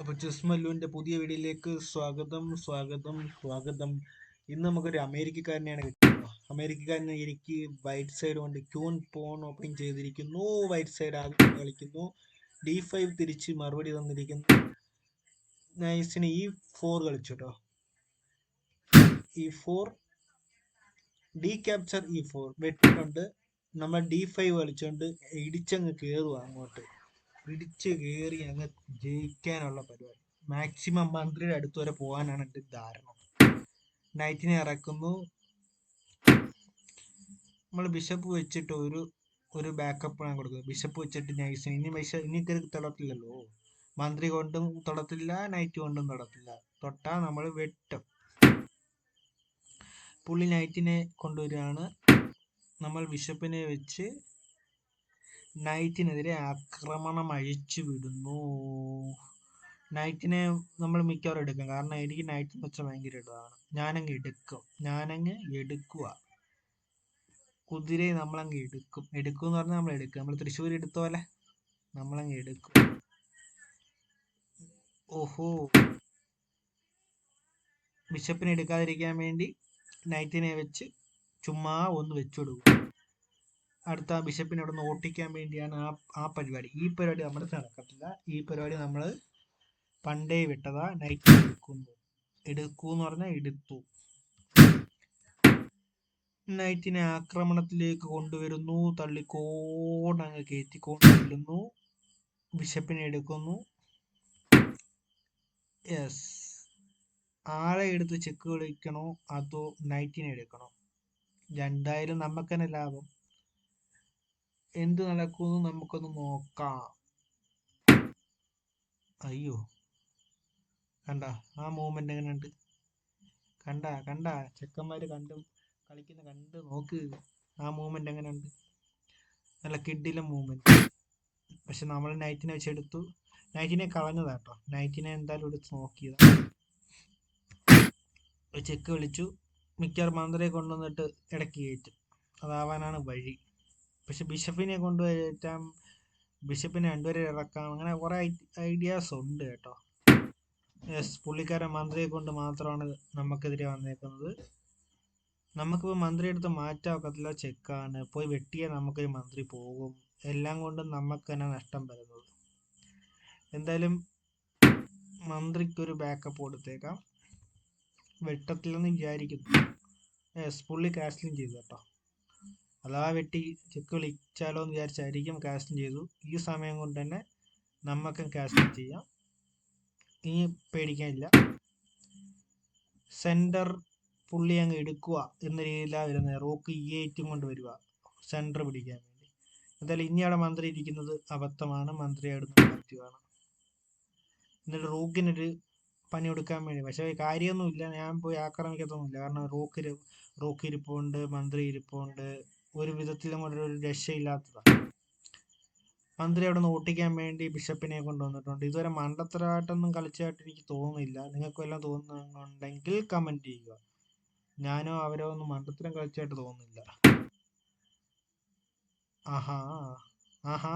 അപ്പൊ ചെസ് മല്ലുവിന്റെ പുതിയ വീഡിയോയിലേക്ക് സ്വാഗതം സ്വാഗതം സ്വാഗതം. ഇന്ന് നമുക്കൊരു അമേരിക്കക്കാരനെയാണ് കിട്ടുന്നത് അമേരിക്കക്കാരനെ എനിക്ക് വൈറ്റ് സൈഡ് കൊണ്ട് ക്യൂൺ പോൺ ഓപ്പൺ ചെയ്തിരിക്കുന്നു. വൈറ്റ് സൈഡ് ആദ്യം കളിക്കുന്നു. ഡി ഫൈവ് തിരിച്ച് മറുപടി തന്നിരിക്കുന്നു. നൈസിന് ഇ ഫോർ കളിച്ചു കേട്ടോ E four D capture E four വെട്ടിക്കൊണ്ട് നമ്മൾ ഡി ഫൈവ് കളിച്ചുകൊണ്ട് ഇടിച്ചങ്ങ് കയറുക അങ്ങോട്ട്. പിടിച്ച് കയറി അങ്ങ് ജയിക്കാനുള്ള പരിപാടി. മാക്സിമം മന്ത്രിയുടെ അടുത്ത് വരെ പോകാനാണ് എന്റെ ധാരണ. നൈറ്റിനെ ഇറക്കുന്നു. നമ്മൾ ബിഷപ്പ് വെച്ചിട്ട് ഒരു ഒരു ബാക്കപ്പ് ആണ് കൊടുക്കുന്നത്. ബിഷപ്പ് വെച്ചിട്ട് നൈസ് ഇനി മൈസ ഇനി കയറി തൊടത്തില്ലല്ലോ? മന്ത്രി കൊണ്ടും തൊടത്തില്ല നൈറ്റ് കൊണ്ടും തൊടത്തില്ല. തൊട്ടാ നമ്മൾ വെട്ടും. പുള്ളി നൈറ്റിനെ കൊണ്ടുവരികയാണ്. നമ്മൾ ബിഷപ്പിനെ വെച്ച് നൈറ്റിനെതിരെ ആക്രമണം അഴിച്ചു വിടുന്നു. നൈറ്റിനെ നമ്മൾ മിക്കവാറും എടുക്കും. കാരണം എനിക്ക് നൈറ്റ് എന്ന് വെച്ചാൽ ഭയങ്കര ഇടമാണ് ഞാനങ്ങ് എടുക്കും. ഞാനങ്ങ് എടുക്കുക. കുതിരയെ നമ്മളങ്ങ് എടുക്കും. എടുക്കും എന്ന് പറഞ്ഞാൽ നമ്മൾ എടുക്കും. നമ്മൾ തൃശ്ശൂർ എടുത്ത പോലെ നമ്മളങ്ങ് എടുക്കും. ഓഹോ. ബിഷപ്പിനെ എടുക്കാതിരിക്കാൻ വേണ്ടി നൈറ്റിനെ വെച്ച് ചുമ്മാ ഒന്ന് വെച്ചു കൊടുക്കും. അടുത്ത ബിഷപ്പിനെ അവിടെ നിന്ന് ഓട്ടിക്കാൻ വേണ്ടിയാണ് ആ ആ പരിപാടി. ഈ പരിപാടി നമ്മൾ നടക്കത്തില്ല. ഈ പരിപാടി നമ്മൾ പണ്ടേ വിട്ടതാ. നൈറ്റ് എടുക്കുന്നു. എടുക്കൂ എന്ന് പറഞ്ഞാൽ എടുത്തു. നൈറ്റിനെ ആക്രമണത്തിലേക്ക് കൊണ്ടുവരുന്നു. തള്ളിക്കോണ്ട് അങ്ങ് കയറ്റിക്കൊണ്ട് ചെല്ലുന്നു ബിഷപ്പിനെ എടുക്കുന്നു. യെസ് ആളെ എടുത്ത് ചെക്ക് കളിക്കണോ അതോ നൈറ്റിനെ എടുക്കണോ? രണ്ടായാലും നമുക്ക് തന്നെ ലാഭം. എന്ത് നടക്കുമെന്ന് നമുക്കൊന്ന് നോക്കാം. അയ്യോ. കണ്ട ആ മൂവ്മെന്റ് എങ്ങനെയുണ്ട്? കണ്ട കണ്ട. ചെക്കന്മാര് കണ്ട് കളിക്കുന്ന കണ്ട് നോക്ക്. ആ മൂവ്മെന്റ് എങ്ങനെയുണ്ട്? നല്ല കിഡിലെ മൂവ്മെന്റ് പക്ഷെ നമ്മൾ നൈറ്റിനെ വെച്ചെടുത്തു നൈറ്റിനെ കളഞ്ഞതാട്ടോ നൈറ്റിനെ എന്തായാലും എടുത്ത് നോക്കിയതാ. ചെക്ക് വിളിച്ചു. മിക്കവാറും മന്ത്രിയെ കൊണ്ടുവന്നിട്ട് ഇടയ്ക്ക് കയറ്റും. അതാവാനാണ് വഴി. പക്ഷെ ബിഷപ്പിനെ കൊണ്ടുപോയിട്ടാം ബിഷപ്പിനെ രണ്ടുപേരെ ഇറക്കാം. അങ്ങനെ കുറേ ഐഡിയാസ് ഉണ്ട് കേട്ടോ. യെസ് പുള്ളിക്കാരൻ മന്ത്രിയെ കൊണ്ട് മാത്രമാണ് നമുക്കെതിരെ വന്നേക്കുന്നത്. നമുക്കിപ്പോൾ മന്ത്രി എടുത്ത് മാറ്റാൻ ഒക്കത്തില്ല. ചെക്കാണ് പോയി വെട്ടിയാൽ നമുക്കൊരു മന്ത്രി പോകും. എല്ലാം കൊണ്ടും നമുക്ക് തന്നെ നഷ്ടം വരുന്നത്. എന്തായാലും മന്ത്രിക്കൊരു ബാക്കപ്പ് കൊടുത്തേക്കാം. വെട്ടത്തില്ലെന്ന് വിചാരിക്കുന്നു. യെസ് പുള്ളി കാസ്റ്റിലും ചെയ്തു കേട്ടോ. അഥവാ വെട്ടി ചെക്ക് വിളിച്ചാലോ എന്ന് വിചാരിച്ചായിരിക്കും കാസ്റ്റിംഗ് ചെയ്തു. ഈ സമയം കൊണ്ട് തന്നെ നമുക്കും കാസ്റ്റിംഗ് ചെയ്യാം. ഇനി പേടിക്കാനില്ല. സെന്റർ പുള്ളി അങ്ങ് എടുക്കുക എന്ന രീതിയിലാണ് വരുന്നത് റോക്ക് ഈ ഏറ്റും കൊണ്ട് വരിക സെന്റർ പിടിക്കാൻ വേണ്ടി. എന്തായാലും ഇനി അവിടെ മന്ത്രി ഇരിക്കുന്നത് അബദ്ധമാണ്. മന്ത്രി അവിടെ നിന്ന് മാറ്റുകയാണ് എന്നിട്ട് റോക്കിനൊരു പണി കൊടുക്കാൻ വേണ്ടി. പക്ഷേ കാര്യമൊന്നുമില്ല. ഞാൻ പോയി ആക്രമിക്കത്തൊന്നുമില്ല. കാരണം റോക്കിൽ റോക്ക് ഇരിപ്പുണ്ട് മന്ത്രി ഇരിപ്പുണ്ട്. ഒരു വിധത്തിലും ഒരു രക്ഷയില്ലാത്തതാണ് മന്ത്രി അവിടെ നിന്ന് ഓട്ടിക്കാൻ വേണ്ടി ബിഷപ്പിനെ കൊണ്ടുവന്നിട്ടുണ്ട്. ഇതുവരെ മണ്ടത്തരമായിട്ടൊന്നും കളിച്ചതായിട്ട് എനിക്ക് തോന്നുന്നില്ല. നിങ്ങൾക്ക് വല്ലതും തോന്നുന്നുണ്ടെങ്കിൽ കമന്റ് ചെയ്യുക. ഞാനോ അവരോ ഒന്നും മണ്ടത്തരം കളിച്ചായിട്ട് തോന്നുന്നില്ല. ആഹാ ആഹാ.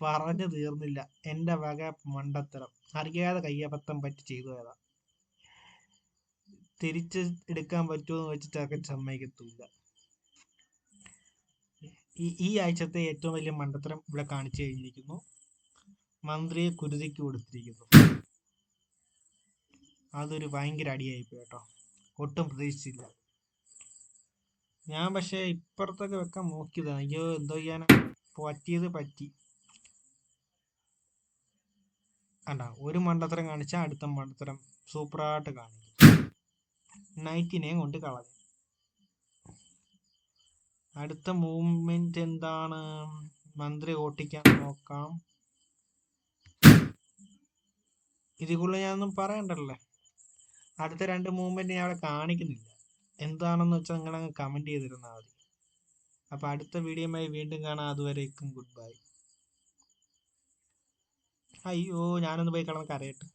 പറഞ്ഞു തീർന്നില്ല. എന്റെ വക മണ്ടത്തരം. അറിയാതെ കയ്യബദ്ധം പറ്റി ചെയ്തു പോയതാ. തിരിച്ച് എടുക്കാൻ പറ്റുമോ എന്ന് വെച്ചിട്ട് അതൊക്കെ സമ്മതിക്കത്തില്ല ഈ ഈ ആഴ്ചത്തെ ഏറ്റവും വലിയ മണ്ടത്തരം ഇവിടെ കാണിച്ചു കഴിഞ്ഞിരിക്കുന്നു. മന്ത്രിയെ കുരുതിക്ക് കൊടുത്തിരിക്കുന്നു. അതൊരു ഭയങ്കര അടിയായിപ്പോയി കേട്ടോ. ഒട്ടും പ്രതീക്ഷിച്ചില്ല. ഞാൻ പക്ഷേ ഇപ്പുറത്തൊക്കെ വെക്കാൻ നോക്കിയതാണ്. അയ്യോ എന്തോ ചെയ്യാനാ പറ്റിയത് പറ്റി. അണ്ട ഒരു മണ്ടത്തരം കാണിച്ചാൽ അടുത്ത മണ്ടത്തരം സൂപ്പറായിട്ട് കാണിക്കും. നൈറ്റിനെയും കൊണ്ട് കളഞ്ഞു. അടുത്ത മൂവ്മെന്റ് എന്താണ്? മന്ത്രി ഓട്ടിക്കാൻ നോക്കാം. ഇതിക്കുള്ള ഞാനൊന്നും പറയണ്ടല്ലേ? അടുത്ത രണ്ട് മൂവ്മെന്റ് ഞാൻ അവിടെ കാണിക്കുന്നില്ല. എന്താണെന്ന് വെച്ചാൽ നിങ്ങൾ അങ്ങ് കമന്റ് ചെയ്തിരുന്നാൽ മതി. അപ്പൊ അടുത്ത വീഡിയോയുമായി വീണ്ടും കാണാം. അതുവരേക്കും ഗുഡ് ബൈ അയ്യോ ഞാനൊന്ന് പോയി കിടന്ന് കരയട്ടെ.